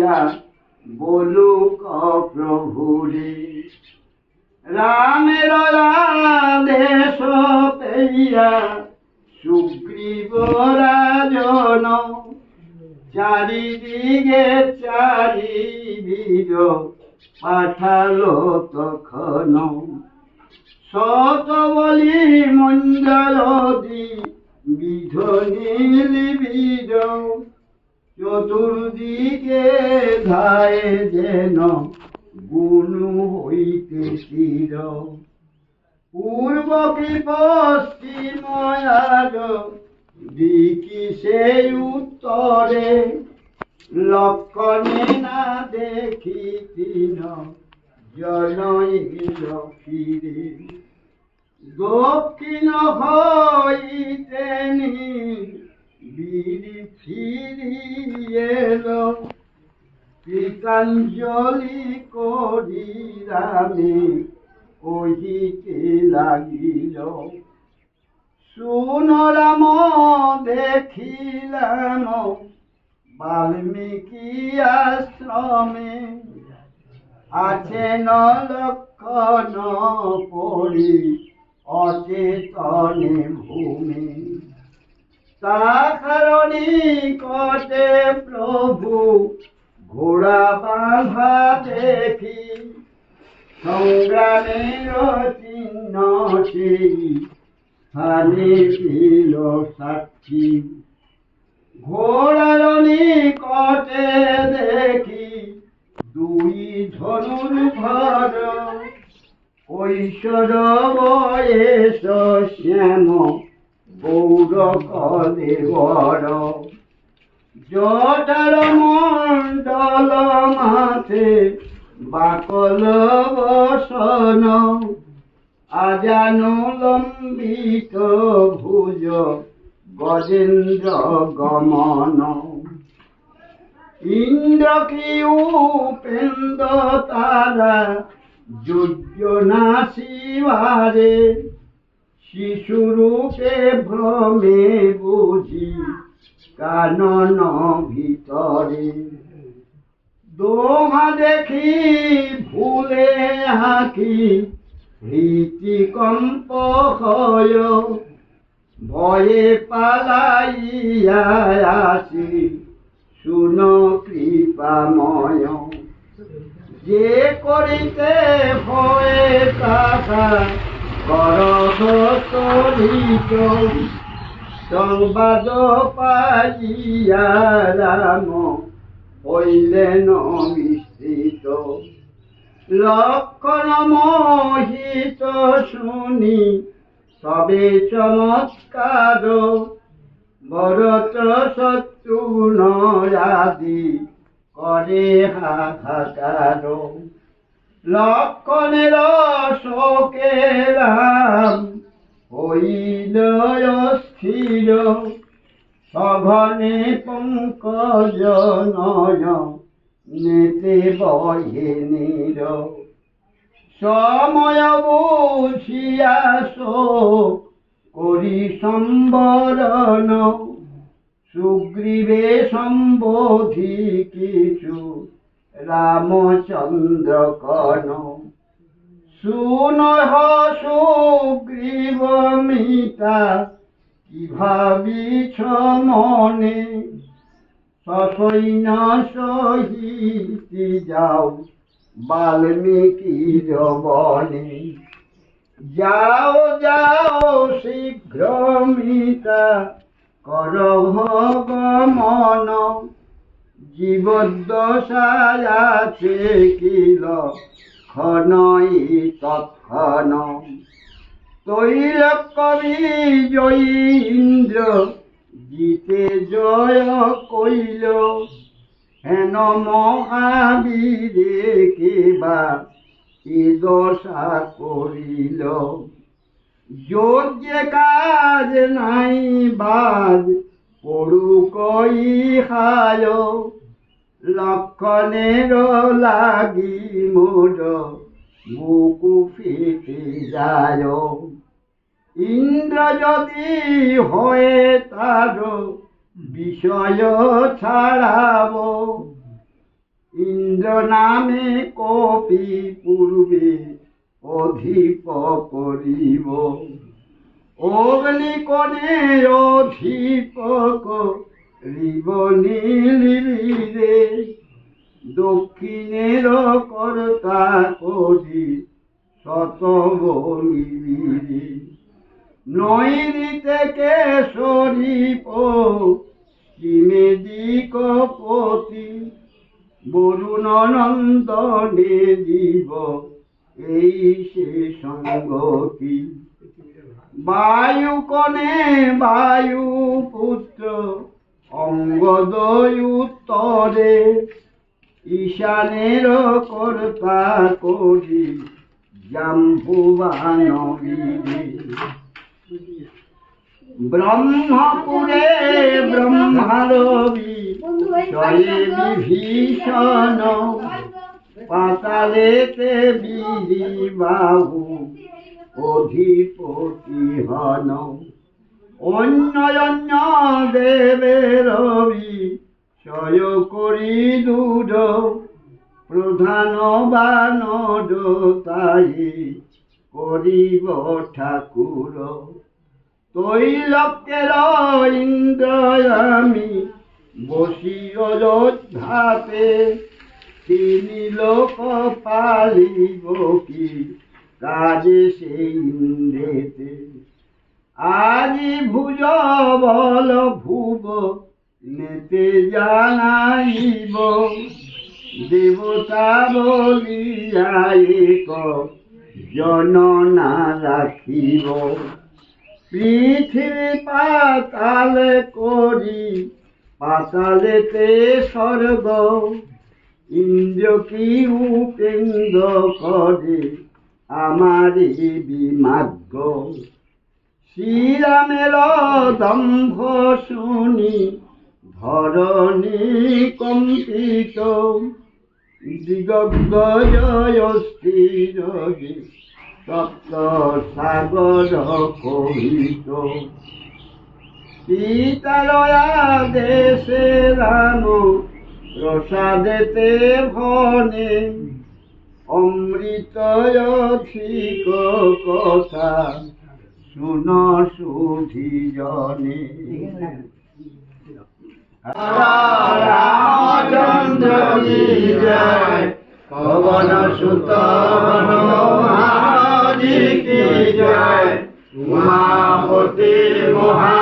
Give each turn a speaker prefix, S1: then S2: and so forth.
S1: গিয়া বলুক প্রভুরে রামের আদেশ পেয়া সুগ্রীব রাজন, চারিদিকে চারি বীর পাঠালো তখন। শত বলি মঞ্জলদি বিধ নীল চতুর্দিকে ধায় যেন গুণু হইতে স্থির পূর্ব কি পশ্চিম দিকি সেই উত্তরে, লক্ষণে না দেখি তিন জনইল ফিরে দক্ষিণ হইতে বীর ফিরিয়েল কৃতাঞ্জলি করি রামে কহিতে লাগিল শুন রাম দেখিলাম, বাল্মীকি আশ্রমে আছেন লক্ষণ পড়ি অচেতনে ভূমি। তা কারণে কটে প্রভু, ঘোড়া বাঁধা দেখি। সংগ্রামের চিহ্ন সেই, স্থানে ছিল সাক্ষী। ঘোড়ার নিকটে দেখি দুই ধনুর ভর ঐশ্বর বয়েস শ্যাম গৌর কলে বড়। জটার মণ্ডল মাথে বাকল বসন। আজানু লম্বিত ভুজ গজেন্দ্র গমন। ইন্দ্র কি উপেন্দ্র তারা যোজনা শিবারে শিশুরূপে ভ্রমে বুঝি কানন ভিতরে। দোহা দেখি ভুলে হাঁকি ভীতিকম্প হয়, ভয়ে পালাইয়া আসি, শুন কৃপাময়। যে করিতে ভয়ে তাহা করহ তরিত সংবাদ পাইয়া রাম হইলেন বিস্তৃত লক্ষণ মোহিত শুনি, তবে চমৎকার। ভরত শত্রুন আদি করে হাহাকার। লক্ষণের শোকে রাম হইল স্থির সঘনে পঙ্কজ নয় নেতে বহে নীর। সময় বুঝিয়া শোক করি সম্বরণ। সুগ্রীবে সম্বোধি কিছু রামচন্দ্র কন শুনহ সুগ্রীব মিতা, কি ভাবিছ মনে? সসৈন্য সহিতি যাও বাল্মীকি বনে। যাও যাও শীঘ্র মিতা, কর আছে কিল ক্ষণই তৎক্ষণ। তৈল কবি জয়ী ইন্দ্র, জিতে জয় কইল। হেন মহাবীরে কেবা এ দশা করিল। যোগ্য কাজ নাই, বাজ পড়ু কই লক্ষণের লাগি মোর বুকু ফিটে যায়। ইন্দ্র যদি হয়ে তার বিষয় ছাড়াব, ইন্দ্র নামে কপি পূর্বে অধিপ করিব। অগ্নিকণে অধিপ করিব নীলিরে দক্ষিণের কর্তা করি শত বলিবিরে নৈরি থেকে সরিপ কিমে দিকপতি বরুণ নন্দনে জীব এই সে সঙ্গতি। বায়ু কনে বায়ু পুত্র অঙ্গদয় উত্তরে ঈশানের কর্তা করি জাম্বুবান ব্রহ্মপুরে ব্রহ্মারবি জয়ে বিভীষণ, পাতালেতে বিধি বাহু, অধিপতি হন। অন্য অন্য দেবের সয় করি দূর প্রধান তাই করিব ঠাকুর। তৈলক্যের ইন্দ্র বসি অযোধ্যাতে তিনি লোক পালিব কি? কাজে সেই ইন্দ্রেতে আজি ভুজ বল ভুব, নেতে জানাইব। দেবতা বলিয়া এক জননা রাখিব। পৃথিবী পাতাল করি, পাতালেতে স্বর্গ। ইন্দ্র কি উপেন্দ্র করে আমারি বিমাগ্য শ্রীরামের দম্ভ শুনি, ধরণী কম্পিত। সাগর কহিত, সীতালয়া দেশে রাম, প্রসাদেতে ভনে অমৃত অধিক কথা। শুন সুধি জনে। পবন সুত মহাজি কি জয়? উমাপতি মহাদেব